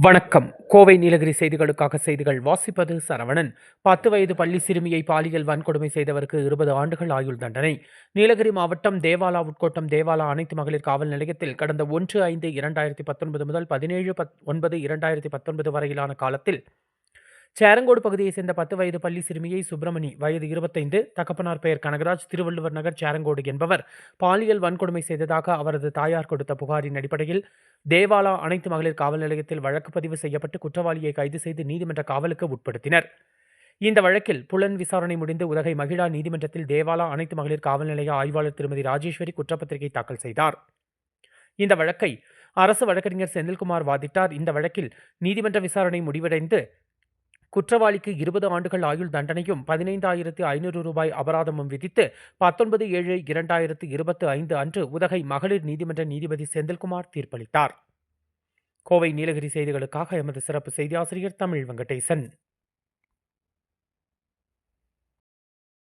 வணக்கம். கோவை நீலகிரி செய்திகளுக்காக செய்திகள் வாசிப்பது சரவணன். பத்து வயது பள்ளி சிறுமியை பாலியல் வன்கொடுமை செய்தவருக்கு இருபது ஆண்டுகள் ஆயுள் தண்டனை. நீலகிரி மாவட்டம் தேவாலா உட்கோட்டம் தேவாலா அனைத்து மகளிர் காவல் நிலையத்தில் கடந்த ஒன்று ஐந்து இரண்டாயிரத்தி பத்தொன்பது முதல் பதினேழு பத் ஒன்பது இரண்டாயிரத்தி பத்தொன்பது வரையிலான காலத்தில் சேரங்கோடு பகுதியைச் சேர்ந்த பத்து வயது பள்ளி சிறுமியை சுப்பிரமணி வயது இருபத்தைந்து தகப்பனார் பெயர் கனகராஜ் திருவள்ளுவர் நகர் சேரங்கோடு என்பவர். பாலியல் வன்கொடுமை செய்ததாக அவரது தாயார் கொடுத்த புகாரின் அடிப்படையில் தேவாலா அனைத்து மகளிர் காவல் நிலையத்தில் வழக்கு பதிவு செய்யப்பட்டு குற்றவாளியை கைது செய்து நீதிமன்ற காவலுக்கு உட்படுத்தினர். இந்த வழக்கில் புலன் விசாரணை முடிந்து உதகை மகிழா நீதிமன்றத்தில் தேவாலா அனைத்து மகளிர் காவல் நிலைய ஆய்வாளர் திருமதி ராஜேஸ்வரி குற்றப்பத்திரிகை தாக்கல் செய்தார். இந்த வழக்கை அரசு வழக்கறிஞர் செந்தில்குமார் வாதிட்டார். இந்த வழக்கில் நீதிமன்ற விசாரணை முடிவடைந்து குற்றவாளிக்கு இருபது ஆண்டுகள் ஆயுள் தண்டனையும் பதினைந்தாயிரத்து ஐநூறு ரூபாய் அபராதமும் விதித்து பத்தொன்பது ஏழு இரண்டாயிரத்து இருபத்து ஐந்து அன்று உதகை மகளிர் நீதிமன்ற நீதிபதி செந்தில்குமார் தீர்ப்பளித்தார். கோவை நீலகிரி செய்திகளுக்காக எமது சிறப்பு செய்தியாசிரியர் தமிழ் வெங்கடேசன்.